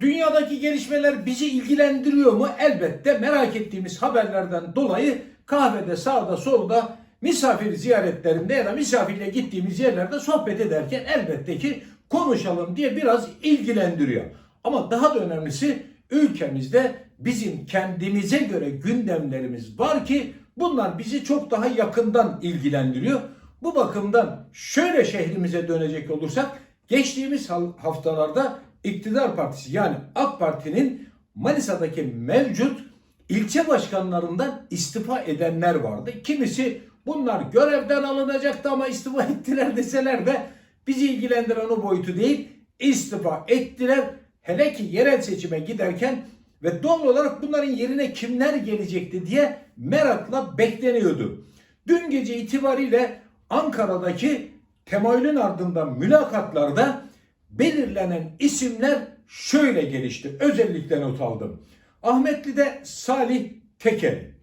Dünyadaki gelişmeler bizi ilgilendiriyor mu? Elbette merak ettiğimiz haberlerden dolayı kahvede sağda solda misafir ziyaretlerinde ya da misafirle gittiğimiz yerlerde sohbet ederken elbette ki konuşalım diye biraz ilgilendiriyor. Ama daha da önemlisi ülkemizde bizim kendimize göre gündemlerimiz var ki bunlar bizi çok daha yakından ilgilendiriyor. Bu bakımdan şöyle şehrimize dönecek olursak geçtiğimiz haftalarda iktidar partisi yani AK Parti'nin Manisa'daki mevcut ilçe başkanlarından istifa edenler vardı. Kimisi bunlar görevden alınacaktı ama istifa ettiler deseler de bizi ilgilendiren o boyutu değil istifa ettiler. Hele ki yerel seçime giderken ve doğal olarak bunların yerine kimler gelecekti diye merakla bekleniyordu. Dün gece itibariyle Ankara'daki temayülün ardından mülakatlarda belirlenen isimler şöyle gelişti. Özellikle not aldım. Ahmetli'de Salih Tekeli,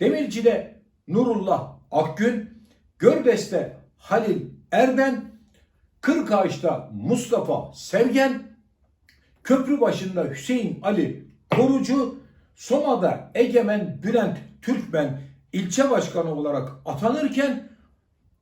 Demirci'de Nurullah Akgün, Gördes'te Halil Erden, Kırkağaç'ta Mustafa Sevgen, Köprü başında Hüseyin Ali Korucu, Soma'da Egemen Bülent Türkmen ilçe başkanı olarak atanırken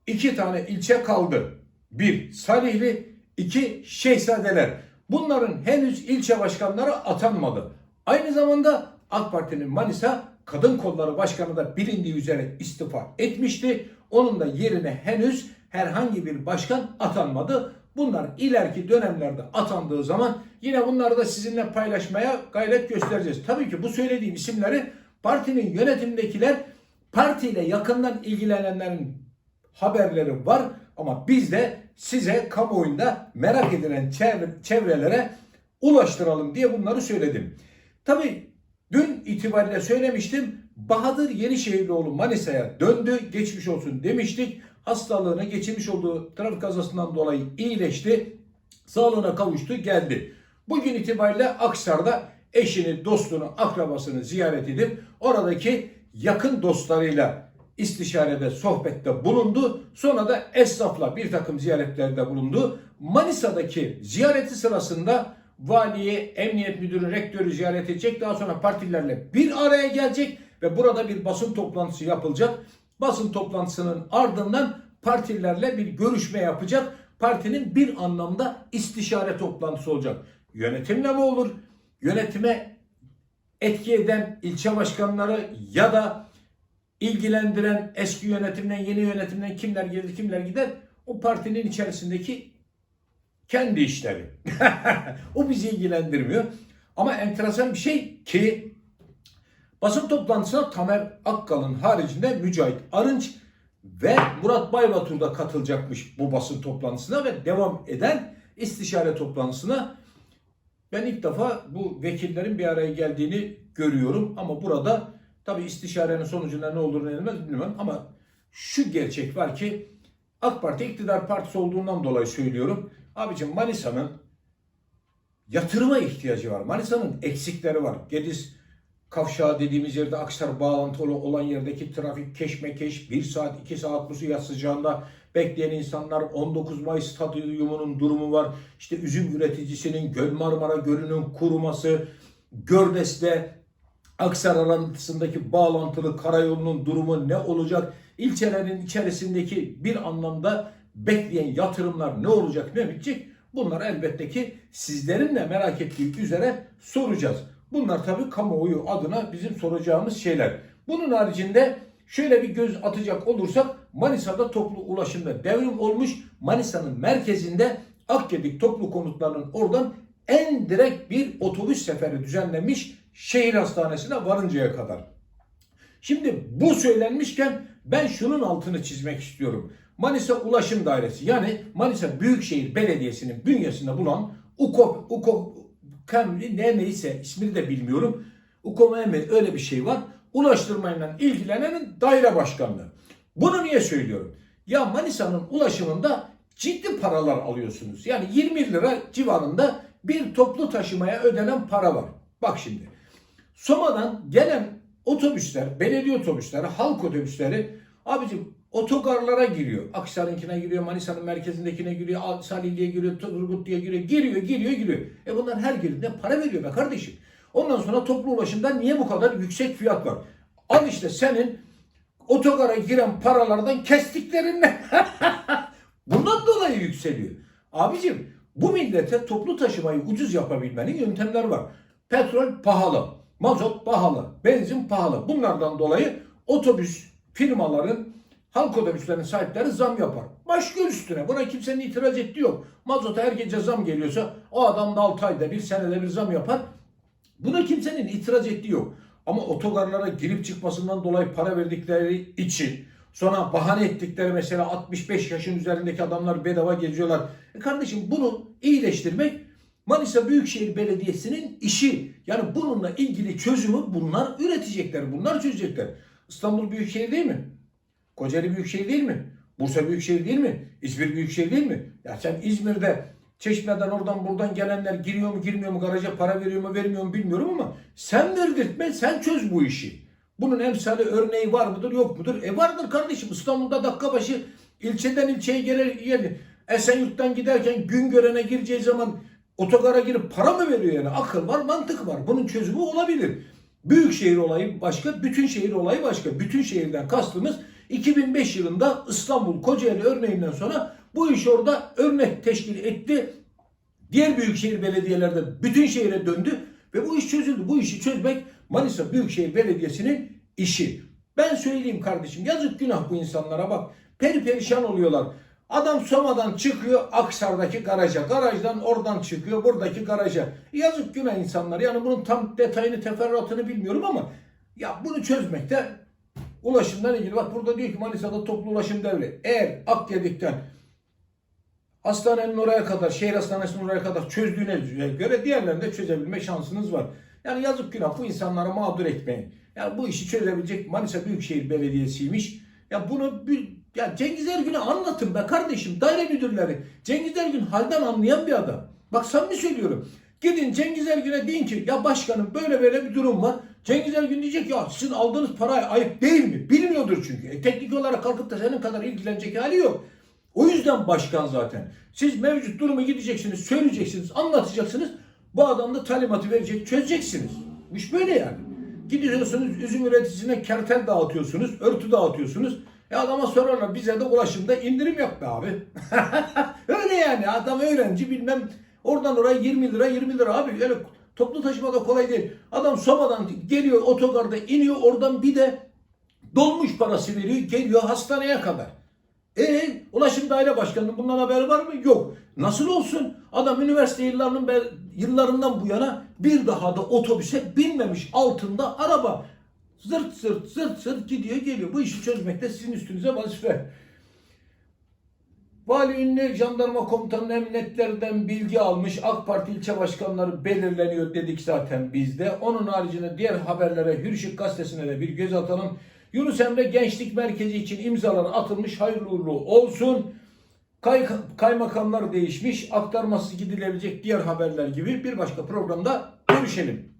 iki tane ilçe kaldı. Bir Salihli, iki Şehzadeler. Bunların henüz ilçe başkanları atanmadı. Aynı zamanda AK Parti'nin Manisa Kadın Kolları Başkanı da bilindiği üzere istifa etmişti. Onun da yerine henüz herhangi bir başkan atanmadı. Bunlar ileriki dönemlerde atandığı zaman yine bunları da sizinle paylaşmaya gayret göstereceğiz. Tabii ki bu söylediğim isimleri partinin yönetimdekiler partiyle yakından ilgilenenlerin haberleri var ama biz de size kamuoyunda merak edilen çevre- çevrelere ulaştıralım diye bunları söyledim. Tabii dün itibariyle söylemiştim. Bahadır Yenişehirlioğlu Manisa'ya döndü. Geçmiş olsun demiştik. Hastalığını geçirmiş olduğu trafik kazasından dolayı iyileşti. Sağlığına kavuştu geldi. Bugün itibariyle Aksar'da eşini, dostunu, akrabasını ziyaret edip oradaki yakın dostlarıyla istişarede, sohbette bulundu. Sonra da esnafla bir takım ziyaretlerde bulundu. Manisa'daki ziyareti sırasında valiyi, emniyet müdürü, rektörü ziyaret edecek. Daha sonra partilerle bir araya gelecek ve burada bir basın toplantısı yapılacak. Basın toplantısının ardından partilerle bir görüşme yapacak. Partinin bir anlamda istişare toplantısı olacak. Yönetimle mi olur? Yönetime etki eden ilçe başkanları ya da ilgilendiren eski yönetimden yeni yönetimden kimler gelir kimler gider o partinin içerisindeki kendi işleri. o bizi ilgilendirmiyor. Ama enteresan bir şey ki basın toplantısına Tamer Akkal'ın haricinde Mücahit Arınç ve Murat Baybatur da katılacakmış bu basın toplantısına ve devam eden istişare toplantısına ben ilk defa bu vekillerin bir araya geldiğini görüyorum ama burada tabi istişarenin sonucunda ne olur ne olmaz bilmem ama şu gerçek var ki AK Parti iktidar partisi olduğundan dolayı söylüyorum. Abicim Manisa'nın yatırıma ihtiyacı var. Manisa'nın eksikleri var. Gediz kavşağı dediğimiz yerde Aksar bağlantılı olan yerdeki trafik keşmekeş 1 saat 2 saat bu sıcak sıcağında bekleyen insanlar 19 Mayıs stadyumunun durumu var. İşte üzüm üreticisinin Göl Marmara Gölü'nün kuruması, Gördes'te Aksar arasındaki bağlantılı karayolunun durumu ne olacak? İlçelerin içerisindeki bir anlamda bekleyen yatırımlar ne olacak, ne bitecek? Bunlar elbette ki sizlerin de merak ettiği üzere soracağız. Bunlar tabii kamuoyu adına bizim soracağımız şeyler. Bunun haricinde şöyle bir göz atacak olursak Manisa'da toplu ulaşımda devrim olmuş. Manisa'nın merkezinde Akgedik toplu konutlarının oradan en direkt bir otobüs seferi düzenlenmiş şehir hastanesine varıncaya kadar. Şimdi bu söylenmişken ben şunun altını çizmek istiyorum. Manisa Ulaşım Dairesi yani Manisa Büyükşehir Belediyesi'nin bünyesinde bulunan UKO, UKO Kamri ne neyse ismini de bilmiyorum. UKOMEM'i öyle bir şey var. Ulaştırmayla ilgilenenin daire başkanlığı. Bunu niye söylüyorum? Ya Manisa'nın ulaşımında ciddi paralar alıyorsunuz. Yani 20 lira civarında bir toplu taşımaya ödenen para var. Bak şimdi. Soma'dan gelen otobüsler, belediye otobüsleri, halk otobüsleri abicim otogarlara giriyor. Aksaray'ınkine giriyor, Manisa'nın merkezindekine giriyor, Salihli'ye giriyor, Turgutlu'ya giriyor, giriyor, giriyor, giriyor. E bunlar her girdiğinde para veriyor be kardeşim. Ondan sonra toplu ulaşımda niye bu kadar yüksek fiyat var? Al işte senin otogara giren paralardan kestiklerinde bundan dolayı yükseliyor. Abicim bu millete toplu taşımayı ucuz yapabilmenin yöntemleri var. Petrol pahalı, mazot pahalı, benzin pahalı. Bunlardan dolayı otobüs firmaların halk otobüslerinin sahipleri zam yapar. Başka üstüne buna kimsenin itiraz ettiği yok. Mazota her gece zam geliyorsa o adam da 6 ayda bir senede bir zam yapar. Buna kimsenin itiraz ettiği yok. Ama otogarlara girip çıkmasından dolayı para verdikleri için sonra bahane ettikleri mesela 65 yaşın üzerindeki adamlar bedava geziyorlar. E kardeşim bunu iyileştirmek Manisa Büyükşehir Belediyesi'nin işi. Yani bununla ilgili çözümü bunlar üretecekler, bunlar çözecekler. İstanbul Büyükşehir değil mi? Kocaeli Büyükşehir değil mi? Bursa Büyükşehir değil mi? İzmir Büyükşehir değil mi? Ya sen İzmir'de Çeşme'den oradan buradan gelenler giriyor mu girmiyor mu garaja para veriyor mu vermiyor mu bilmiyorum ama sen verdirtme sen çöz bu işi. Bunun emsali örneği var mıdır yok mudur? E vardır kardeşim İstanbul'da dakika başı ilçeden ilçeye gelir gelir. Esenyurt'tan giderken gün görene gireceği zaman otogara girip para mı veriyor yani? Akıl var mantık var. Bunun çözümü olabilir. Büyük şehir olayı başka, bütün şehir olayı başka. Bütün şehirden kastımız 2005 yılında İstanbul Kocaeli örneğinden sonra bu iş orada örnek teşkil etti. Diğer büyükşehir belediyelerde bütün şehire döndü ve bu iş çözüldü. Bu işi çözmek Manisa Büyükşehir Belediyesi'nin işi. Ben söyleyeyim kardeşim yazık günah bu insanlara bak. Peri perişan oluyorlar. Adam Soma'dan çıkıyor Aksar'daki garaja. Garajdan oradan çıkıyor buradaki garaja. Yazık günah insanlar. Yani bunun tam detayını teferruatını bilmiyorum ama ya bunu çözmekte ulaşımdan ilgili. Bak burada diyor ki Manisa'da toplu ulaşım devri. Eğer Akyedik'ten hastanenin oraya kadar, şehir hastanesinin oraya kadar çözdüğüne göre diğerlerini de çözebilme şansınız var. Yani yazık günah bu insanlara mağdur etmeyin. Yani bu işi çözebilecek Manisa Büyükşehir Belediyesi'ymiş. Ya bunu bir, ya Cengiz Ergün'e anlatın be kardeşim daire müdürleri. Cengiz Ergün halden anlayan bir adam. Bak samimi söylüyorum. Gidin Cengiz Ergün'e deyin ki ya başkanım böyle böyle bir durum var. Cengiz Ergün diyecek ya sizin aldığınız para ayıp değil mi? Bilmiyordur çünkü. E, teknik olarak kalkıp da senin kadar ilgilenecek hali yok. O yüzden başkan zaten. Siz mevcut durumu gideceksiniz, söyleyeceksiniz, anlatacaksınız. Bu adam da talimatı verecek, çözeceksiniz. Bu iş böyle yani. Gidiyorsunuz üzüm üreticisine kertel dağıtıyorsunuz, örtü dağıtıyorsunuz. E adama sorarlar bize de ulaşımda indirim yap be abi. Öyle yani adam öğrenci bilmem oradan oraya 20 lira 20 lira abi. Öyle toplu taşıma da kolay değil. Adam Soma'dan geliyor otogarda iniyor oradan bir de dolmuş parası veriyor geliyor hastaneye kadar. E ulaşım daire başkanının bundan haberi var mı? Yok. Nasıl olsun? Adam üniversite yıllarının yıllarından bu yana bir daha da otobüse binmemiş altında araba. Zırt zırt zırt zırt gidiyor geliyor. Bu işi çözmekte sizin üstünüze vazife. Vali ünlü jandarma komutanının emniyetlerden bilgi almış. AK Parti ilçe başkanları belirleniyor dedik zaten bizde. Onun haricinde diğer haberlere Hürşit gazetesine de bir göz atalım. Yunus Emre Gençlik Merkezi için imzalar atılmış. Hayırlı uğurlu olsun. Kay, kaymakamlar değişmiş. Aktarması gidilebilecek diğer haberler gibi bir başka programda görüşelim.